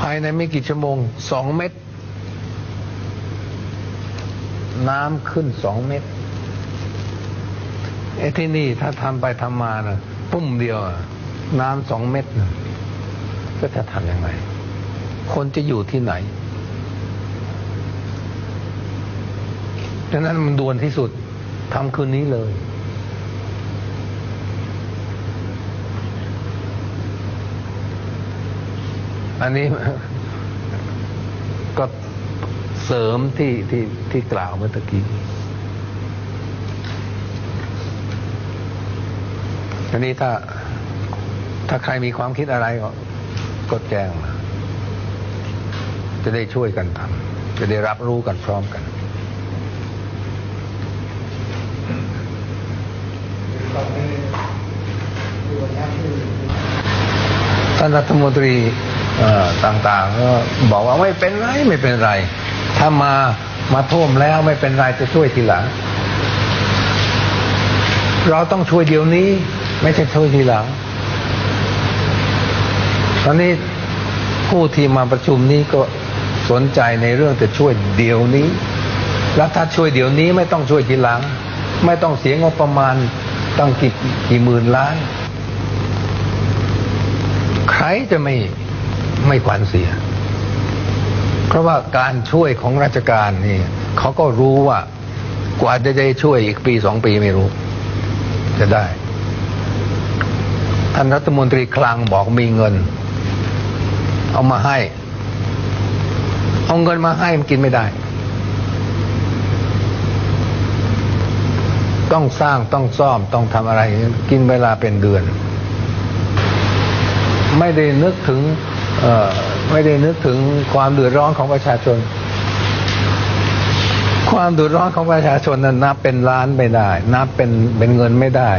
ภายในไม่กี่ชั่วโมงสองเม็ดน้ำขึ้นสองเม็ดไอ้ที่นี่ถ้าทำไปทำมานะปุ้มเดียวน้ำสองเม็ดนะก็จะทำยังไง คนจะอยู่ที่ไหนดังนั้นมันด่วนที่สุดทำคืนนี้เลย อันนี้ก็เสริมที่ที่ที่กล่าวเมื่อตะกี้ อันนี้ถ้าถ้าใครมีความคิดอะไรก็ก็แจ้งมาจะได้ช่วยกันทำจะได้รับรู้กันพร้อมกันท่านรัฐมนตรี ต่างๆก็บอกว่าไม่เป็นไรไม่เป็นไร ถ้ามามาท่วมแล้วไม่เป็นไรจะช่วยทีหลัง เราต้องช่วยเดี๋ยวนี้ ไม่ใช่ช่วยทีหลัง ตอนนี้ผู้ที่มาประชุมนี้ก็สนใจในเรื่องจะช่วยเดี๋ยวนี้ แล้วถ้าช่วยเดี๋ยวนี้ไม่ต้องช่วยทีหลัง ไม่ต้องเสียงบประมาณตั้งกี่กี่หมื่นล้าน ใครจะไม่ ไม่ขวัญเสีย เพราะว่าการช่วยของราชการนี่เขาก็รู้ว่ากว่าจะได้ช่วยอีกปีสองปีไม่รู้ จะได้ ท่านรัฐมนตรีคลังบอกมีเงิน เอามาให้ เอาเงินมาให้มันกินไม่ได้ ต้องสร้างต้องซ่อมต้องทำอะไร กินเวลาเป็นเดือน ไม่ได้นึกถึง ไม่ได้นึกถึงความเดือดร้อนของประชาชน ความเดือดร้อนของประชาชนนั้นนับเป็นล้านไม่ได้ นับเป็นเป็นเงินไม่ได้